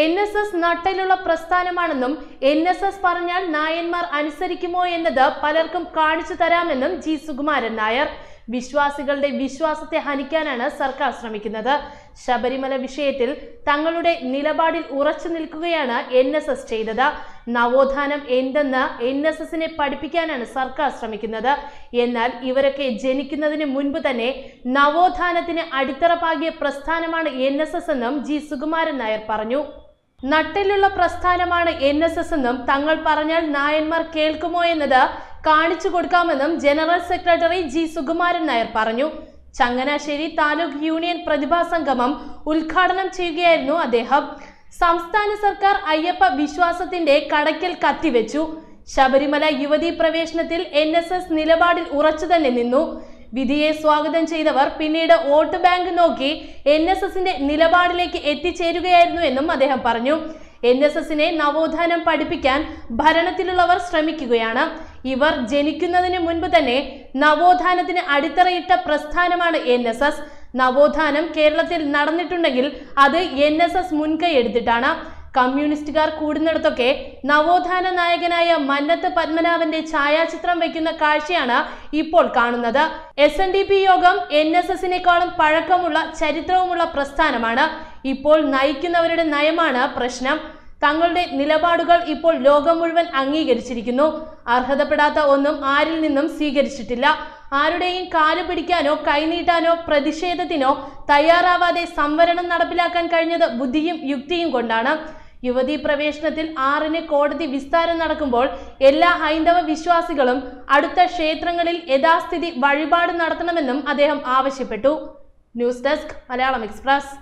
N S S നട്ടലുള്ള പ്രസ്ഥാനമാണെന്നും N S S പറഞ്ഞാൽ നായന്മാർ അനുസരിക്കുമോ എന്നത് പലർക്കും കാണിച്ചു തരാമെന്നും ജി സുകുമാരൻ നായർ. വിശ്വാസികളുടെ വിശ്വാസത്തെ ഹനിക്കാനാണ് സർക്കാർ ശ്രമിക്കുന്നത്. ശബരിമല വിഷയത്തിൽ തങ്ങളുടെ നിലപാടിൽ ഉറച്ചു നിൽക്കുകയാണ് എൻ എസ് എസ് ചെയ്തത്. നവോത്ഥാനം എന്തെന്ന് എൻ എസ് എസിനെ പഠിപ്പിക്കാനാണ് സർക്കാർ ശ്രമിക്കുന്നത്. എന്നാൽ ഇവരൊക്കെ ജനിക്കുന്നതിന് മുൻപ് തന്നെ നവോത്ഥാനത്തിന് അടിത്തറ പാകിയ പ്രസ്ഥാനമാണ് എൻ എസ് എസ് എന്നും ജി സുകുമാരൻ നായർ പറഞ്ഞു. നട്ടിലുള്ള പ്രസ്ഥാനമാണ് എൻ എസ് എസ് എന്നും തങ്ങൾ പറഞ്ഞാൽ നായന്മാർ കേൾക്കുമോ എന്നത് കാണിച്ചു കൊടുക്കാമെന്നും general secretary G Sukumaran Nair പറഞ്ഞു. ചങ്ങനാശ്ശേരി താലൂക്ക് യൂണിയൻ പ്രതിഭാ സംഗമം ഉദ്ഘാടനം ചെയ്യുകയായിരുന്നു അദ്ദേഹം. സംസ്ഥാന സർക്കാർ അയ്യപ്പ വിശ്വാസത്തിന്റെ കടയ്ക്കൽ കത്തിവെച്ചു. ശബരിമല യുവതീ പ്രവേശനത്തിൽ എൻ നിലപാടിൽ ഉറച്ചു തന്നെ നിന്നു. വിധിയെ സ്വാഗതം ചെയ്തവർ പിന്നീട് വോട്ട് ബാങ്ക് നോക്കി എൻ എസ് എസിന്റെ നിലപാടിലേക്ക് എത്തിച്ചേരുകയായിരുന്നു എന്നും അദ്ദേഹം പറഞ്ഞു. എൻ എസ് എസിനെ നവോത്ഥാനം പഠിപ്പിക്കാൻ ഭരണത്തിലുള്ളവർ ശ്രമിക്കുകയാണ്. ഇവർ ജനിക്കുന്നതിന് മുൻപ് തന്നെ നവോത്ഥാനത്തിന് അടിത്തറയിട്ട പ്രസ്ഥാനമാണ് എൻ എസ് എസ്. നവോത്ഥാനം കേരളത്തിൽ നടന്നിട്ടുണ്ടെങ്കിൽ അത് എൻ എസ് എസ് മുൻകൈ എടുത്തിട്ടാണ്. കമ്മ്യൂണിസ്റ്റുകാർ കൂടുന്നിടത്തൊക്കെ നവോത്ഥാന നായകനായ മന്നത്ത് പത്മനാഭന്റെ ഛായാചിത്രം വെക്കുന്ന കാഴ്ചയാണ് ഇപ്പോൾ കാണുന്നത്. S N D P Yogam N S എസിനേക്കാളും പഴക്കമുള്ള ചരിത്രവുമുള്ള പ്രസ്ഥാനമാണ്. ഇപ്പോൾ നയിക്കുന്നവരുടെ നയമാണ് പ്രശ്നം. തങ്ങളുടെ നിലപാടുകൾ ഇപ്പോൾ ലോകം മുഴുവൻ അംഗീകരിച്ചിരിക്കുന്നു. അർഹതപ്പെടാത്ത ഒന്നും ആരിൽ നിന്നും സ്വീകരിച്ചിട്ടില്ല. ആരുടെയും കാൽ പിടിക്കാനോ കൈനീട്ടാനോ പ്രതിഷേധത്തിനോ തയ്യാറാവാതെ സംവരണം നടപ്പിലാക്കാൻ കഴിഞ്ഞത് ബുദ്ധിയും യുക്തിയും കൊണ്ടാണ്. യുവതീ പ്രവേശനത്തിൽ ആറിന് കോടതി വിസ്താരം നടക്കുമ്പോൾ എല്ലാ ഹൈന്ദവ വിശ്വാസികളും അടുത്ത ക്ഷേത്രങ്ങളിൽ യഥാസ്ഥിതി വഴിപാട് നടത്തണമെന്നും അദ്ദേഹം ആവശ്യപ്പെട്ടു. News desk Malayalam express.